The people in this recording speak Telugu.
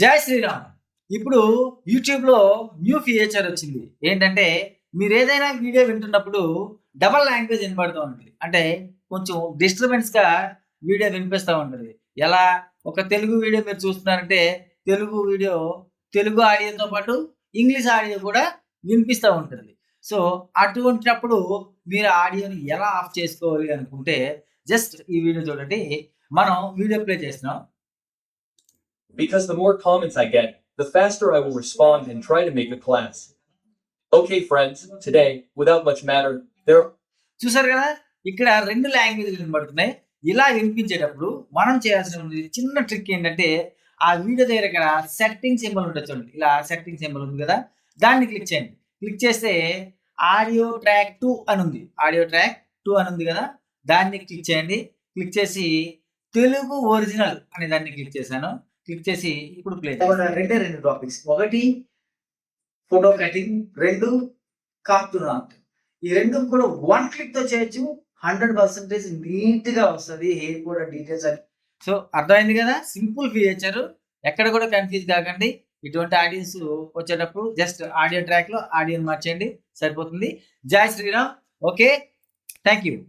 జై శ్రీరామ్. ఇప్పుడు యూట్యూబ్లో న్యూ ఫీచర్ వచ్చింది. ఏంటంటే మీరు ఏదైనా వీడియో వింటున్నప్పుడు డబల్ లాంగ్వేజ్ వినపడుతూ ఉంటుంది. అంటే కొంచెం డిస్టర్బెన్స్గా వీడియో వినిపిస్తూ ఉంటుంది. ఎలా? ఒక తెలుగు వీడియో మీరు చూస్తున్నారంటే తెలుగు వీడియో తెలుగు ఆడియోతో పాటు ఇంగ్లీష్ ఆడియో కూడా వినిపిస్తూ ఉంటుంది. సో అటువంటిప్పుడు మీరు ఆడియోని ఎలా ఆఫ్ చేసుకోవాలి అనుకుంటే జస్ట్ ఈ వీడియో చూడండి. మనం వీడియో ప్లే చేస్తున్నాం. Because the more comments I get, the faster I will respond and try to make a class. Okay, friends, today, without much matter, there చూసారు కదా? ఇక్కడ రెండు లాంగ్వేజ్లు పడుతున్నాయి ఇలా వినిపించేటప్పుడు మనం చేయాల్సిన చిన్న ట్రిక్ ఏంటంటే ఆ వీడియో దగ్గర ఇక్కడ సెట్టింగ్ సింబల్ ఉంటుంది చూడండి. ఇలా సెట్టింగ్ సింబల్ ఉంది కదా? దాన్ని క్లిక్ చేయండి. క్లిక్ చేస్తే ఆడియో ట్రాక్ టూ అని ఉంది. ఆడియో ట్రాక్ టూ అని ఉంది కదా? దాన్ని క్లిక్ చేయండి. క్లిక్ చేసి తెలుగు ఒరిజినల్ అనే దాన్ని క్లిక్ చేశాను. క్లిక్ చేసి ఇప్పుడు ప్లే రెండే రెండు టాపిక్స్ ఒకటి ఫోటో కటింగ్ రెండు కార్టూన్ ఆర్ట్ ఈ రెండు కూడా వన్ క్లిక్తో చేయొచ్చు. హండ్రెడ్ పర్సెంటేజ్ నీట్గా వస్తుంది. హెయిర్ కూడా డీటెయిల్స్ అని. సో అర్థమైంది కదా? సింపుల్ ఫీచర్ ఎక్కడ కూడా కన్ఫ్యూజ్ కాకండి. ఇటువంటి ఆడియన్స్ వచ్చేటప్పుడు జస్ట్ ఆడియో ట్రాక్లో ఆడియో మార్చేయండి. సరిపోతుంది. జై శ్రీరామ్. ఓకే. Thank you